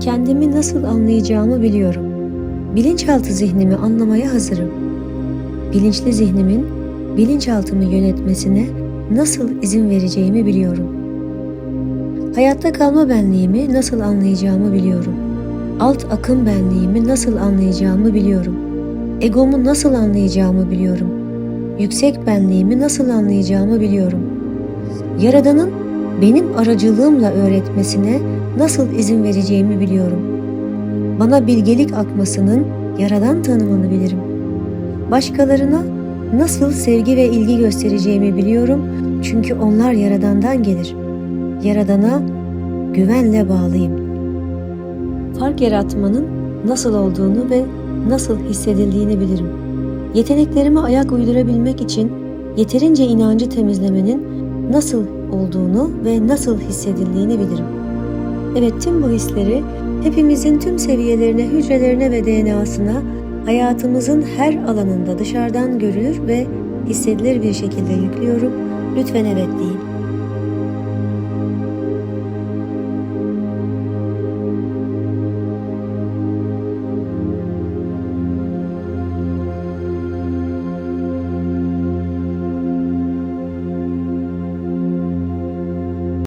Kendimi nasıl anlayacağımı biliyorum. Bilinçaltı zihnimi anlamaya hazırım. Bilinçli zihnimin bilinçaltımı yönetmesine nasıl izin vereceğimi biliyorum. Hayatta kalma benliğimi nasıl anlayacağımı biliyorum. Alt akım benliğimi nasıl anlayacağımı biliyorum. Egomu nasıl anlayacağımı biliyorum. Yüksek benliğimi nasıl anlayacağımı biliyorum. Yaradan'ın benim aracılığımla öğretmesine nasıl izin vereceğimi biliyorum. Bana bilgelik akmasının Yaradan tanımını bilirim. Başkalarına nasıl sevgi ve ilgi göstereceğimi biliyorum çünkü onlar Yaradan'dan gelir. Yaradana güvenle bağlıyım. Fark yaratmanın nasıl olduğunu ve nasıl hissedildiğini bilirim. Yeteneklerime ayak uydurabilmek için yeterince inancı temizlemenin nasıl olduğunu ve nasıl hissedildiğini bilirim. Evet tüm bu hisleri hepimizin tüm seviyelerine, hücrelerine ve DNA'sına hayatımızın her alanında dışarıdan görülür ve hissedilir bir şekilde yüklüyorum. Lütfen evet deyin.